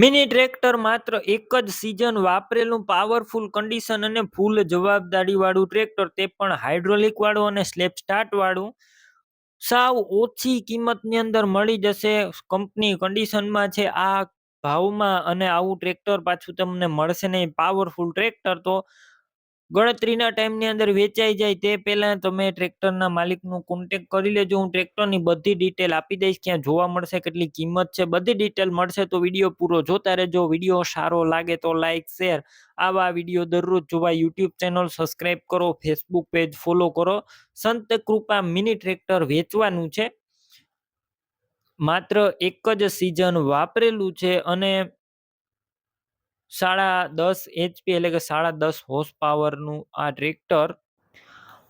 Mini tractor માત્ર એક જ સિઝન વાપરેલું પાવરફુલ કન્ડિશન અને ફૂલ જવાબદારી વાળું ટ્રેક્ટર, તે પણ હાઇડ્રોલિક વાળું અને સ્લેપ સ્ટાર્ટ વાળું. સાવ ઓછી કિંમતની અંદર મળી જશે કંપની કન્ડિશનમાં છે આ ભાવમાં અને આવું ટ્રેક્ટર પાછું તમને મળશે નહીં. પાવરફુલ ટ્રેક્ટર તો ગણતરીના ટાઈમની અંદર વેચાઈ જાય તે પહેલાં તમે ટ્રેક્ટરના માલિકનું કોન્ટેક કરી લેજો. હું ટ્રેક્ટરની બધી ડિટેલ આપી દઈશ. ક્યાં જોવા મળશે, કેટલી કિંમત છે, બધી ડિટેલ મળશે તો વીડિયો પૂરો જોતા રહેજો. વીડિયો સારો લાગે તો લાઇક શેર આવા વીડિયો દરરોજ જોવા યુટ્યુબ ચેનલ સબસ્ક્રાઈબ કરો ફેસબુક પેજ ફોલો કરો. સંત કૃપા મિની ટ્રેક્ટર વેચવાનું છે. માત્ર એક જ સિઝન વાપરેલું છે અને સાડા દસ એચપી એટલે કે સાડા દસ હોર્સ પાવરનું આ ટ્રેક્ટર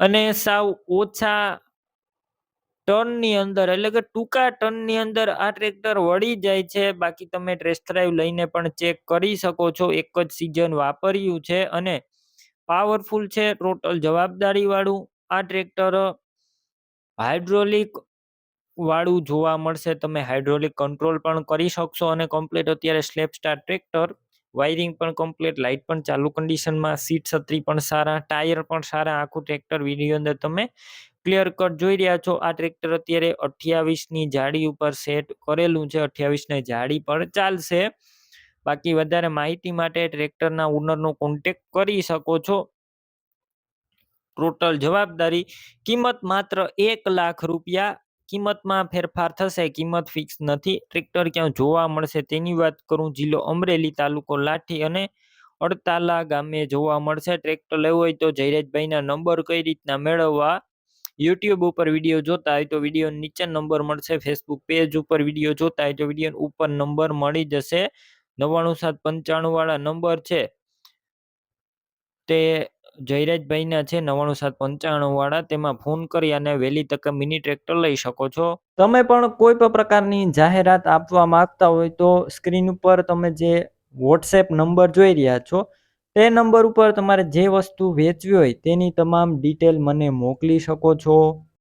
અને સાવ ઓછા ટર્નની અંદર એટલે કે ટૂંકા ટનની અંદર આ ટ્રેક્ટર વળી જાય છે. બાકી તમે ટ્રેસ ડ્રાઈવ લઈને પણ ચેક કરી શકો છો. એક જ સિઝન વાપર્યું છે અને પાવરફુલ છે. ટોટલ જવાબદારી વાળું આ ટ્રેક્ટર હાઇડ્રોલિક વાળું જોવા મળશે. તમે હાઇડ્રોલિક કંટ્રોલ પણ કરી શકશો અને કમ્પ્લીટ અત્યારે સ્લેપ સ્ટાર ટ્રેક્ટર વાયરિંગ પણ કમ્પ્લીટ, લાઇટ પણ ચાલુ કન્ડિશનમાં, સીટ છત્રી પણ સારા, ટાયર પણ સારા, આખું ટ્રેક્ટર વીડિયો અંદર તમે ક્લિયર કટ જોઈ રહ્યા છો. આ ટ્રેક્ટર અત્યારે અઠ્યાવીસની જાડી ઉપર સેટ કરેલું છે. અઠ્યાવીસની જાડી પર ચાલશે. બાકી વધારે માહિતી માટે ટ્રેક્ટરના ઓનરનો કોન્ટેક કરી શકો છો. ટોટલ જવાબદારી કિંમત માત્ર એક લાખ રૂપિયા કિંમતમાં ફેરફાર થશે, કિંમત ફિક્સ નથી. ટ્રેક્ટર ક્યાં જોવા મળશે તેની વાત કરું. જિલ્લો અમરેલી તાલુકો લાઠી અને અડતાલા ગામે જોવા મળશે. ટ્રેક્ટર લેવું હોય તો જયરાજભાઈના નંબર કઈ રીતના મેળવવા? યુટ્યુબ ઉપર વીડિયો જોતા હોય તો વીડિયો નીચે નંબર મળશે. ફેસબુક પેજ ઉપર વીડિયો જોતા હોય તો વીડિયો ઉપર નંબર મળી જશે. નવ્વાણું સાત પંચાણું વાળા નંબર છે તે જયરાજભાઈના છે નવ્વાણું સાત પંચાણું વાળા, તેમાં ફોન કરી અને વહેલી તકે મિની ટ્રેક્ટર લઈ શકો છો. તમે પણ કોઈ પણ પ્રકારની જાહેરાત આપવા માંગતા હોય તો સ્ક્રીન ઉપર તમે જે વોટ્સએપ નંબર જોઈ રહ્યા છો, તે નંબર ઉપર તમારે જે વસ્તુ વેચવી હોય તેની તમામ ડિટેલ મને મોકલી શકો છો.